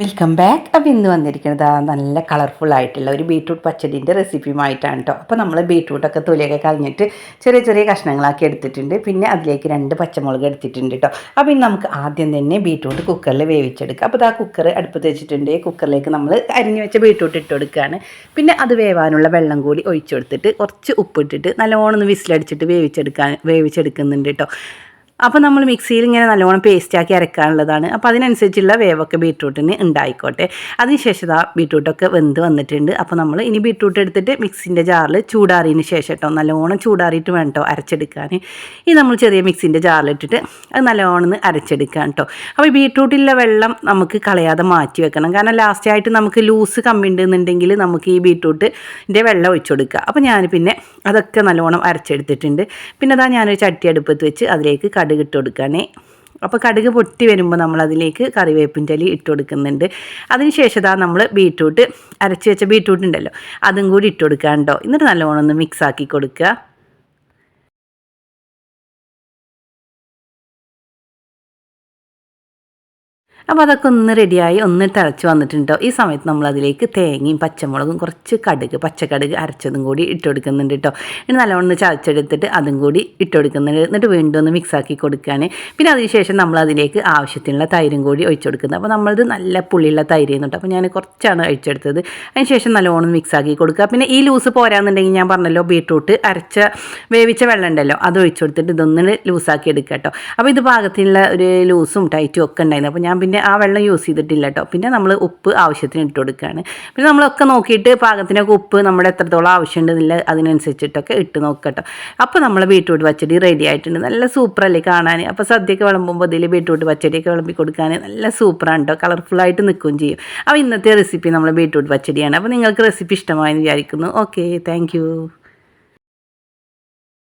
Welcome back അപ്പോൾ ഇന്ന് വന്നിരിക്കുന്നത് നല്ല കളർഫുൾ ആയിട്ടുള്ള ഒരു ബീട്രൂട്ട് പച്ചടിന്റെ റെസിപ്പിയുമായിട്ടാണ് കേട്ടോ അപ്പോൾ നമ്മൾ ബീട്രൂട്ടൊക്കെ തൊലിയൊക്കെ കളഞ്ഞിട്ട് ചെറിയ ചെറിയ കഷ്ണങ്ങളാക്കി എടുത്തിട്ടുണ്ട്. പിന്നെ അതിലേക്ക് രണ്ട് പച്ചമുളക് എടുത്തിട്ടുണ്ട് കേട്ടോ അപ്പോൾ ഇനി നമുക്ക് ആദ്യം തന്നെ ബീട്രൂട്ട് കുക്കറിൽ വേവിച്ചെടുക്കുക അപ്പോൾ ആ കുക്കർ അടുപ്പത്ത് വെച്ചിട്ടുണ്ട്. കുക്കറിലേക്ക് നമ്മൾ അരിഞ്ഞു വെച്ച ബീട്രൂട്ട് ഇട്ട് കൊടുക്കുകയാണ് പിന്നെ അത് വേവാനുള്ള വെള്ളം കൂടി ഒഴിച്ചു കൊടുത്തിട്ട് കുറച്ച് ഉപ്പിട്ടിട്ട് നല്ലോണം വിസിലടിച്ചിട്ട് വേവിച്ചെടുക്കാൻ വേവിച്ചെടുക്കുന്നുണ്ട് കേട്ടോ അപ്പോൾ നമ്മൾ മിക്സിയിൽ ഇങ്ങനെ നല്ലോണം പേസ്റ്റാക്കി അരക്കാനുള്ളതാണ്. അപ്പോൾ അതിനനുസരിച്ചുള്ള വേവൊക്കെ ബീട്രൂട്ടിന് ഉണ്ടായിക്കോട്ടെ. അതിനുശേഷം ആ ബീട്രൂട്ടൊക്കെ വെന്ത് വന്നിട്ടുണ്ട്. അപ്പോൾ നമ്മൾ ഇനി ബീട്രൂട്ട് എടുത്തിട്ട് മിക്സിന്റെ ജാറിൽ ചൂടാറിയതിന് ശേഷം കേട്ടോ നല്ലോണം ചൂടാറിയിട്ട് വേണം കേട്ടോ അരച്ചെടുക്കാൻ. ഈ നമ്മൾ ചെറിയ മിക്സിന്റെ ജാറിലിട്ടിട്ട് അത് നല്ലോണം ഒന്ന് അരച്ചെടുക്കാൻ കേട്ടോ അപ്പോൾ ബീട്രൂട്ടിലെ വെള്ളം നമുക്ക് കളയാതെ മാറ്റി വെക്കണം. കാരണം ലാസ്റ്റായിട്ട് നമുക്ക് ലൂസ് കമ്മിണ്ടെന്നുണ്ടെങ്കിൽ നമുക്ക് ഈ ബീട്രൂട്ടിന്റെ വെള്ളം ഒഴിച്ചു കൊടുക്കുക. അപ്പോൾ ഞാൻ പിന്നെ അതൊക്കെ നല്ലോണം അരച്ചെടുത്തിട്ടുണ്ട്. പിന്നെ അതാ ഞാനൊരു ചട്ടി അടുപ്പത്ത് വെച്ച് അതിലേക്ക് കടുക് ഇട്ട് കൊടുക്കുകയാണേ അപ്പോൾ കടുക് പൊട്ടി വരുമ്പോൾ നമ്മൾ അതിലേക്ക് കറിവേപ്പിൻ ഇട്ട് കൊടുക്കുന്നുണ്ട് അതിനുശേഷം ഇതാ നമ്മൾ ബീട്രൂട്ട് അരച്ച് വെച്ച ബീട്രൂട്ട് ഉണ്ടല്ലോ അതും കൂടി ഇട്ട് കൊടുക്കാൻ കേട്ടോ എന്നിട്ട് നല്ലോണം ഒന്ന് മിക്സ് ആക്കി കൊടുക്കുക. അപ്പോൾ അതൊക്കെ ഒന്ന് റെഡിയായി ഒന്ന് തിളച്ച് വന്നിട്ടുണ്ടോ. ഈ സമയത്ത് നമ്മൾ അതിലേക്ക് തേങ്ങയും പച്ചമുളകും കുറച്ച് കടുക് പച്ചക്കടുക് അരച്ചതും കൂടി ഇട്ട് കൊടുക്കുന്നുണ്ട് കേട്ടോ ഇനി നല്ലോണം ചതച്ചെടുത്തിട്ട് അതും കൂടി ഇട്ട് കൊടുക്കുന്നുണ്ട്. എന്നിട്ട് വീണ്ടും ഒന്ന് മിക്സാക്കി കൊടുക്കുകയാണ്. പിന്നെ അതിനുശേഷം നമ്മൾ അതിലേക്ക് ആവശ്യത്തിനുള്ള തൈരും കൂടി ഒഴിച്ചു കൊടുക്കുന്നത് അപ്പോൾ നമ്മളത് നല്ല പുളിയുള്ള തൈര് ചെയ്യുന്നുണ്ട്. അപ്പോൾ ഞാൻ കുറച്ചാണ് ഒഴിച്ചെടുത്തത്. അതിനുശേഷം നല്ലോണം മിക്സ് ആക്കി കൊടുക്കുക. പിന്നെ ഈ ലൂസ് പോരാന്നുണ്ടെങ്കിൽ ഞാൻ പറഞ്ഞല്ലോ ബീട്രൂട്ട് അരച്ച വേവിച്ച വെള്ളം ഉണ്ടല്ലോ അത് ഒഴിച്ചു കൊടുത്തിട്ട് ഇതൊന്ന് ലൂസാക്കി എടുക്കുക കേട്ടോ അപ്പോൾ ഇത് പാകത്തിനുള്ള ഒരു ലൂസും ടൈറ്റും ഒക്കെ ഉണ്ടായിരുന്നു. അപ്പോൾ ഞാൻ പിന്നെ ആ വെള്ളം യൂസ് ചെയ്തിട്ടില്ല കേട്ടോ പിന്നെ നമ്മൾ ഉപ്പ് ആവശ്യത്തിന് ഇട്ട് കൊടുക്കുകയാണ് പിന്നെ നമ്മളൊക്കെ നോക്കിയിട്ട് പാകത്തിനൊക്കെ ഉപ്പ് നമ്മുടെ എത്രത്തോളം ആവശ്യമുണ്ടെന്നില്ല അതിനനുസരിച്ചിട്ടൊക്കെ ഇട്ട് നോക്കുക കേട്ടോ അപ്പോൾ നമ്മൾ ബീട്രൂട്ട് പച്ചടി റെഡി ആയിട്ടുണ്ട്. നല്ല സൂപ്പറല്ലേ കാണാൻ അപ്പോൾ സദ്യയൊക്കെ വിളമ്പുമ്പോൾ ഇതിൽ ബീട്രൂട്ട് പച്ചടിയൊക്കെ വിളമ്പി കൊടുക്കാൻ നല്ല സൂപ്പറാണ് കേട്ടോ കളർഫുള്ളായിട്ട് നിൽക്കുകയും ചെയ്യും. അപ്പോൾ ഇന്നത്തെ റെസിപ്പി നമ്മൾ ബീട്രൂട്ട് പച്ചടിയാണ്. അപ്പോൾ നിങ്ങൾക്ക് റെസിപ്പി ഇഷ്ടമായെന്ന് വിചാരിക്കുന്നു. Okay thank